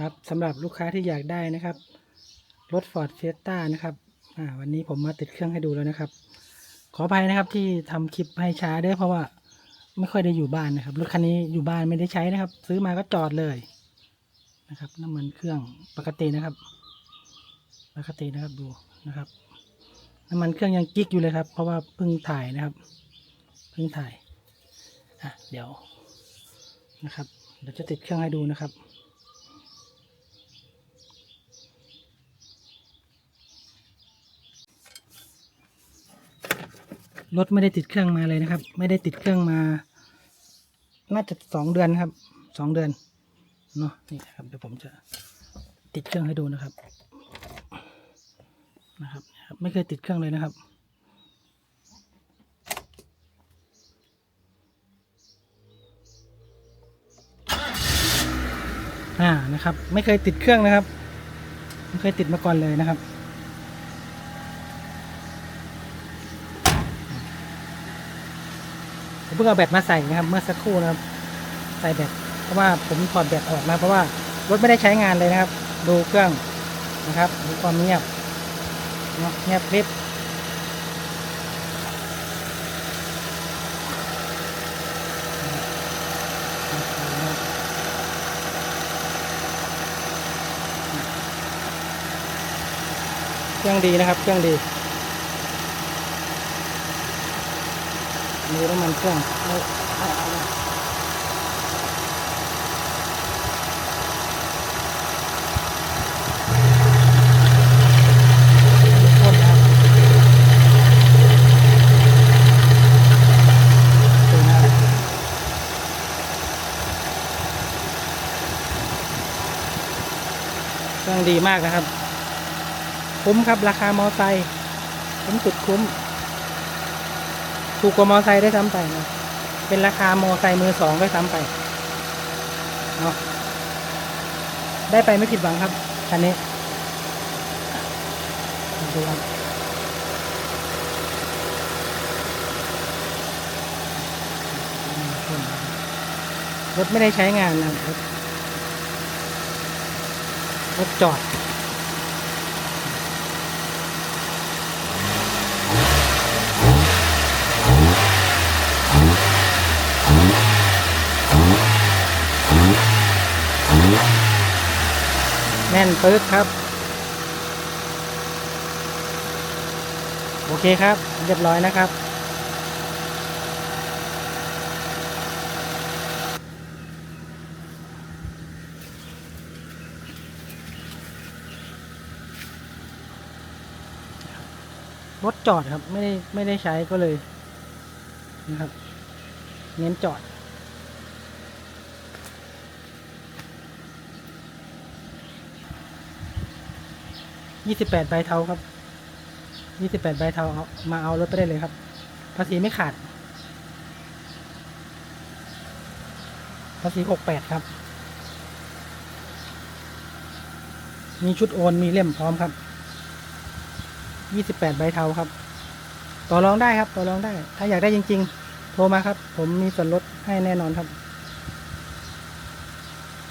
ครับสำหรับลูกค้าที่อยากได้นะครับ รถ Ford Fiesta นะครับวันนี้ผมมาติดเครื่องให้ดูแล้วนะครับ ขออภัยนะครับที่ทำคลิปให้ช้าด้วยเพราะว่าไม่ค่อยได้อยู่บ้านนะครับรถคันนี้อยู่บ้านไม่ได้ใช้นะครับ ซื้อมาก็จอดเลยนะครับน้ำมันเครื่องปกตินะครับ ปกตินะครับดูนะครับ น้ำมันเครื่องยังกิ๊กอยู่เลยครับ เพราะว่าเพิ่งถ่ายนะครับ เพิ่งถ่ายอะเดี๋ยวนะครับ เดี๋ยวจะติดเครื่องให้ดูนะครับ รถไม่ได้ติดเครื่องมาเลยนะครับ ไม่ได้ติดเครื่องมา น่าจะสองเดือนครับสองเดือนเนาะนี่นะครับเดี๋ยวผมจะติดเครื่องให้ดูนะครับนะครับนะครับไม่เคยติดเครื่องเลยนะครับ อ่านะครับ ไม่เคยติดเครื่องนะครับ ไม่เคยติดมาก่อนเลยนะครับ ผมเพิ่งเอาแบตมาใส่นะครับ เมื่อสักครู่นะครับ ใส่แบตเพราะว่าผมถอดแบตออกมาเพราะว่ารถไม่ได้ใช้งานเลยนะครับ ดูเครื่องนะครับดูความเงียบเนาะเงียบคลิปเครื่องดีนะครับ เครื่องดี มีน้ำมันเครื่องเอาเอาเอาพ่นครับดูนะครับเครื่องดีมากนะครับ คุ้มครับราคามอไซค์คุ้มสุดคุ้ม ถูกกว่ามอไซค์ได้ซ้ำไปนะเป็นราคามอไซค์มือสองได้ซ้ำไปเนาะได้ไปไม่ผิดหวังครับคันนี้ดูครับรถไม่ได้ใช้งานนะรถรถจอด แน่นปึ๊กครับ โอเคครับ เรียบร้อยนะครับ รถจอดครับ ไม่ได้ไม่ได้ใช้ก็เลยนะครับ เน้นจอด ยี่สิบแปดใบเทาครับยี่สิบแปดใบเทาเอามาเอารถไปได้เลยครับ ภาษีไม่ขาด ภาษีหกแปดครับ มีชุดโอนมีเล่มพร้อมครับยี่สิบแปดใบเทาครับ ต่อรองได้ครับ ต่อรองได้ ถ้าอยากได้จริง ๆ โทรมาครับ ผมมีส่วนลดให้แน่นอนครับ